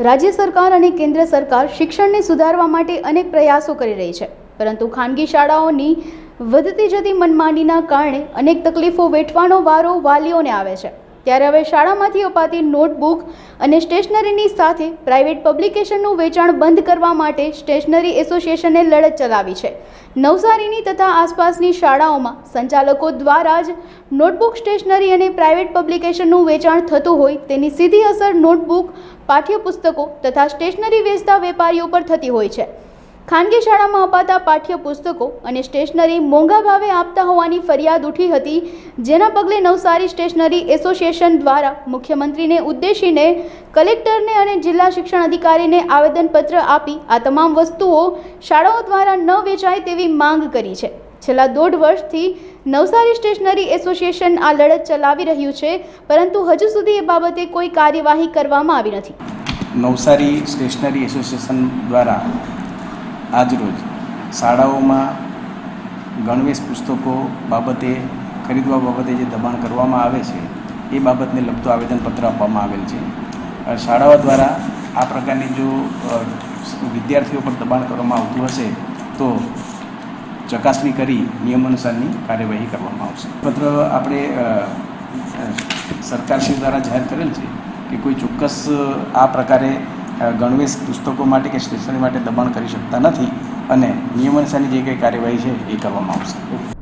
રાજ્ય સરકાર અને કેન્દ્ર સરકાર શિક્ષણને સુધારવા માટે અનેક પ્રયાસો કરી રહી છે. પરંતુ ખાનગી શાળાઓની વધતી જતી મનમાનીના કારણે અનેક તકલીફો વેઠવાનો વારો વાલીઓને આવે છે. ત્યારે હવે શાળામાંથી અપાતી નોટબુક અને સ્ટેશનરીની સાથે પ્રાઇવેટ પબ્લિકેશનનું વેચાણ બંધ કરવા માટે સ્ટેશનરી એસોસિએશને લડત ચલાવી છે. નવસારીની તથા આસપાસની શાળાઓમાં સંચાલકો દ્વારા જ નોટબુક સ્ટેશનરી અને પ્રાઇવેટ પબ્લિકેશનનું વેચાણ થતું હોય તેની સીધી અસર નોટબુક, પાઠ્યપુસ્તકો તથા સ્ટેશનરી વેચતા વેપારીઓ પર થતી હોય છે. ખાનગી શાળામાં અપાતા પાઠ્યપુસ્તકો અને સ્ટેશનરી મોંઘા ભાવે આપતા હોવાની ફરિયાદ ઉઠી હતી, જેના પગલે નવસારી સ્ટેશનરી એસોસિએશન દ્વારા મુખ્યમંત્રીને ઉદ્દેશીને કલેક્ટરને અને જિલ્લા શિક્ષણ અધિકારીને આવેદનપત્ર આપી આ તમામ વસ્તુઓ શાળાઓ દ્વારા ન વેચાય તેવી માંગ કરી છે. છેલ્લા દોઢ વર્ષથી નવસારી સ્ટેશનરી એસોસિએશન આ લડત ચલાવી રહ્યું છે, પરંતુ હજુ સુધી એ બાબતે કોઈ કાર્યવાહી કરવામાં આવી નથી. નવસારી સ્ટેશનરી એસોસિએશન દ્વારા આજરોજ શાળાઓમાં ગણવેશ પુસ્તકો બાબતે, ખરીદવા બાબતે જે દબાણ કરવામાં આવે છે, એ બાબતને લગતું આવેદનપત્ર આપવામાં આવેલ છે. શાળાઓ દ્વારા આ પ્રકારની જો વિદ્યાર્થીઓ પર દબાણ કરવામાં આવતું હશે, તો ચકાસણી કરી નિયમ અનુસારની કાર્યવાહી કરવામાં આવશે. પત્ર આપણે સરકારશ્રી દ્વારા જાહેર કરેલ છે કે કોઈ ચોક્કસ આ પ્રકારે ગણવેશ પુસ્તકો માટે કે સ્ટેશનરી માટે દબાણ કરી શકતા નથી અને નિયમનસાની જે કંઈ કાર્યવાહી છે એ કરવામાં આવશે.